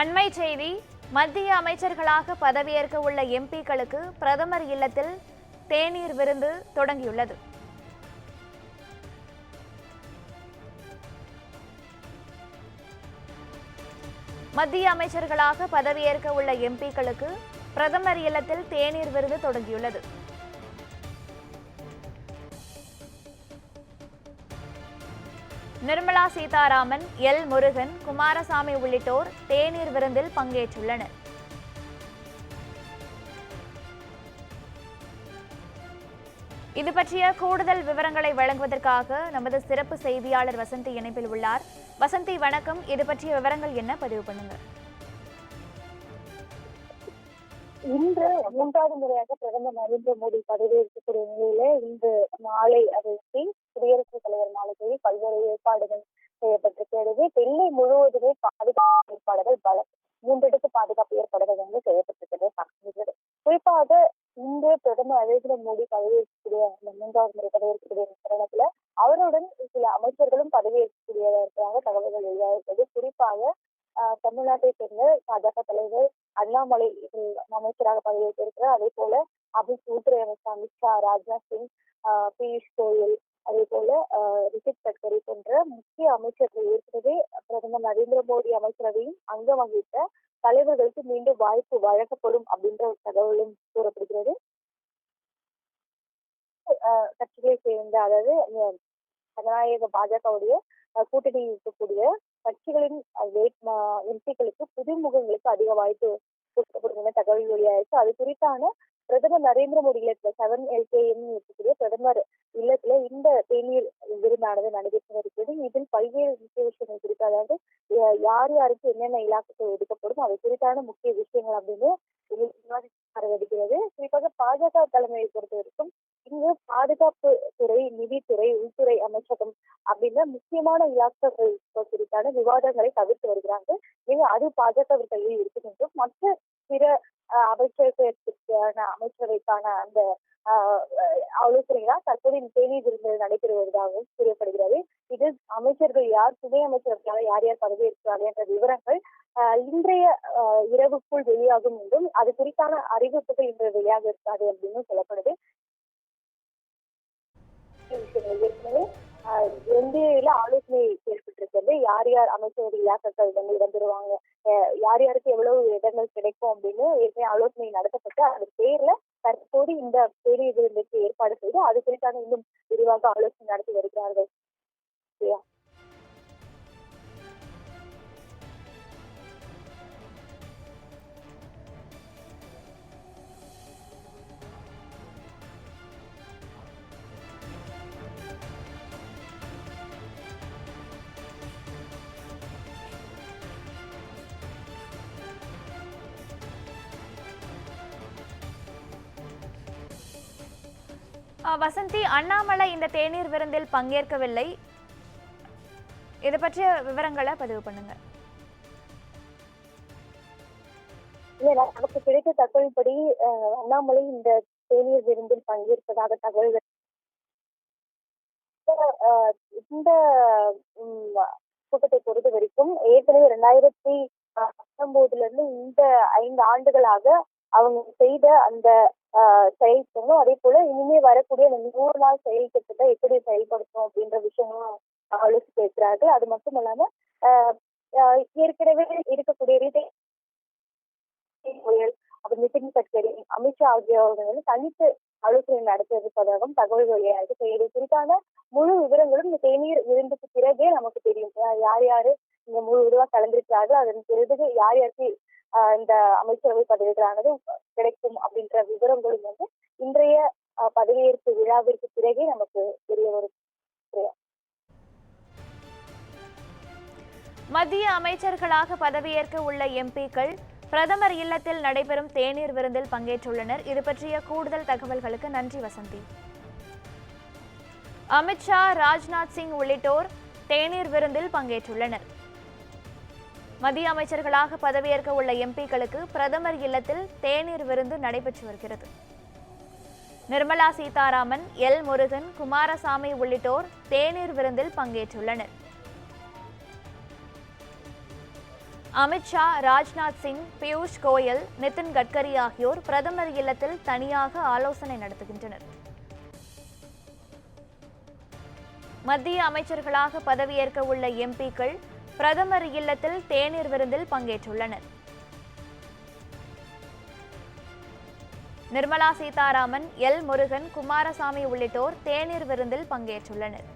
அண்மை செய்தி மத்திய அமைச்சர்களாக பதவியேற்க உள்ள எம்பிக்களுக்கு பிரதமர் இல்லத்தில் தேநீர் விருந்து தொடங்கியுள்ளது. மத்திய அமைச்சர்களாக பதவியேற்க உள்ள எம்பிக்களுக்கு பிரதமர் இல்லத்தில் தேநீர் விருந்து தொடங்கியுள்ளது. நிர்மலா சீதாராமன் எல். முருகன் குமாரசாமி உள்ளிட்டோர் தேநீர் விருந்தில் பங்கேற்றுள்ளனர். இது பற்றிய கூடுதல் விவரங்களை வழங்குவதற்காக நமது சிறப்பு செய்தியாளர் வசந்தி இணைப்பில் உள்ளார். வசந்தி வணக்கம். இது பற்றிய விவரங்கள் என்ன? பதிவு பண்ணுங்க. இன்று மூன்றாவது முறையாக பிரதமர் நரேந்திர மோடி பதவியேற்கக்கூடிய நிலையில இன்று மாலை அதையொட்டி குடியரசுத் தலைவர் மாளிகையில் பல்வேறு ஏற்பாடுகள் செய்யப்பட்டிருக்கிறது டெல்லி முழுவதுமே பாதுகாப்பு ஏற்பாடுகள் பல மூன்றடுக்கு பாதுகாப்பு ஏற்பாடுகள் வந்து செய்யப்பட்டிருக்கிறது. பார்க்கிறது குறிப்பாக இன்று பிரதமர் நரேந்திர மோடி பதவியேற்கக்கூடிய அந்த மூன்றாவது முறை பதவியேற்கக்கூடிய தருணத்துல அவருடன் சில அமைச்சர்களும் பதவியேற்கக்கூடியதற்காக தகவல்கள் வெளியாகிறது குறிப்பாக தமிழ்நாட்டை சேர்ந்த பாஜக தலைவர் அண்ணாமலை அமைச்சராக பதவியேற்றிருக்கிறார். அதே போல அமித் உள்துறை அமைச்சர் அமித்ஷா ராஜ்நாத் சிங் பியூஷ் கோயல் அதே போல ஆஹ் ரிஷித் கட்கரி போன்ற முக்கிய அமைச்சர்கள் ஏற்கனவே பிரதமர் நரேந்திர மோடி அமைச்சரவையும் அங்கம் வகித்த தலைவர்களுக்கு மீண்டும் வாய்ப்பு வழங்கப்படும் அப்படின்ற ஒரு தகவலும் கூறப்படுகிறது. ஆஹ் கட்சிகளை சேர்ந்த அதாவது ஜனநாயக பாஜகவுடைய கூட்டணி கூட்டணியில் இருக்கக்கூடிய கட்சிகளின் எம்பிக்களுக்கு புதுமுகங்களுக்கு அதிக வாய்ப்பு கொடுக்கப்படும் என தகவல் வெளியாயிருக்கு. அது குறித்தான பிரதமர் நரேந்திர மோடி இல்லத்துல செவன் எல்கேஎம் இருக்கக்கூடிய பிரதமர் இல்லத்துல இந்த தேநீர் விருந்தானது நடைபெற்று வருகிறது இதில் பல்வேறு முக்கிய விஷயங்கள் குறித்து அதாவது யார் யாருக்கு என்னென்ன இலாக்குகள் ஒதுக்கப்படும் அவை குறித்தான முக்கிய விஷயங்கள் அப்படின்னு இதில் குறிப்பாக பாஜக தலைமையை பொறுத்த வரைக்கும் இங்கு பாதுகாப்பு துறை நிதித்துறை உள்துறை அமைச்சகம் அப்படின்ற முக்கியமான இலாக்குகள் குறித்தான விவாதங்களை தவிர்த்து வருகிறாங்க. நீங்க அது பாஜக கையில் இருக்கும் என்றும் மற்ற பிற அஹ், அமைச்சர்களுக்கான அமைச்சரவைக்கான அந்த ஆஹ், ஆலோசனைகளால் தற்போது இந்த தேநீர் விருந்தில் நடைபெறுவதாகவும் கூறப்படுகிறது. இது அமைச்சர்கள் யார் துணை அமைச்சர்களாக யார் யார் பதவியேற்கிறார்கள் என்ற விவரங்கள் இன்றைய இரவுக்குள் வெளியாகும் என்றும் அது குறித்தான அறிவிப்புகள் இன்று வெளியாக இருக்காது அப்படின்னு சொல்லப்படுது. விஷயங்கள் ஏற்கனவே என்டிஏல ஆலோசனை ஏற்பட்டிருக்கிறது. யார் யார் அமைச்சர்கள் இலாக்கங்கள் வந்து இடம்பெறுவாங்க யார் யாருக்கு எவ்வளவு இடங்கள் கிடைக்கும் அப்படின்னு ஏற்கனவே ஆலோசனை நடத்தப்பட்டு அதன் பேர்ல தற்போது இந்த பேரு விருந்துக்கு ஏற்பாடு செய்து அது குறித்தான இன்னும் விரிவாக ஆலோசனை நடத்தி வருகிறார்கள். வசந்தி அண்ணாமலை இந்த தேநீர் விருந்தில் பங்கேற்கவில்லை. இதை பற்றிய விவரங்களை பதிவு பண்ணுங்க. நமக்கு கிடைத்த தகவல்படி அண்ணாமலை இந்த தேநீர் விருந்தில் பங்கேற்பதாக தகவல்கள். இந்த கூட்டத்தை பொறுத்த வரைக்கும் ஏற்கனவே ரெண்டாயிரத்தி பத்தொன்பதுல இருந்து இந்த ஐந்து ஆண்டுகளாக அவங்க செய்த அந்த ஆஹ், அதே போல இனிமே வரக்கூடிய அந்த நூறு நாள் செயல் திட்டத்தை எப்படி செயல்படுத்தும் அப்படின்ற விஷயங்களும் ஆலோசித்து இருக்கிறார்கள் அது மட்டும் இல்லாம ஆஹ், ஆஹ், ஏற்கனவே இருக்கக்கூடிய ரீதி அப்புறம் நிதின் கட்கரி அமித்ஷா ஆகியோர்கள் வந்து தனித்து ஆலோசனை நடத்தியிருப்பதாகவும் தகவல் வெளியாயிருக்கு. So, இது குறித்தான முழு விவரங்களும் இந்த தேநீர் விருந்துக்கு பிறகே நமக்கு தெரியும். யார் யாரு இந்த முழு விரிவா கலந்திருக்கிறார்கள் அதன் பிறகு யார் யாருக்கு இந்த அமைச்சரவை பதவிகளானது கிடைக்கும் அப்படின்ற விவரங்களும் வந்து இன்றைய பதவியேற்பு விழாவிற்கு பிறகே நமக்கு தெரிய வரும். மத்திய அமைச்சர்களாக பதவியேற்க உள்ள எம்பிக்கள் பிரதமர் இல்லத்தில் நடைபெறும் தேநீர் விருந்தில் பங்கேற்றுள்ளனர். இது பற்றிய கூடுதல் தகவல்களுக்கு நன்றி வசந்தி. அமித்ஷா ராஜ்நாத் சிங் உள்ளிட்டோர் தேநீர் விருந்தில் பங்கேற்றுள்ளனர். மத்திய அமைச்சர்களாக பதவியேற்க உள்ள எம்பிக்களுக்கு பிரதமர் இல்லத்தில் தேநீர் விருந்து நடைபெற்று வருகிறது. நிர்மலா சீதாராமன் எல். முருகன் குமாரசாமி உள்ளிட்டோர் தேநீர் விருந்தில் பங்கேற்றுள்ளனர். அமித்ஷா ராஜ்நாத் சிங் பியூஷ் கோயல் நிதின் கட்கரி ஆகியோர் பிரதமர் இல்லத்தில் தனியாக ஆலோசனை நடத்துகின்றனர். மத்திய அமைச்சர்களாக பதவியேற்க உள்ள எம்பிக்கள் பிரதமர் இல்லத்தில் தேநீர் விருந்தில் பங்கேற்றுள்ளனர். நிர்மலா சீதாராமன் எல் முருகன் குமாரசாமி உள்ளிட்டோர் தேநீர் விருந்தில் பங்கேற்றுள்ளனர்.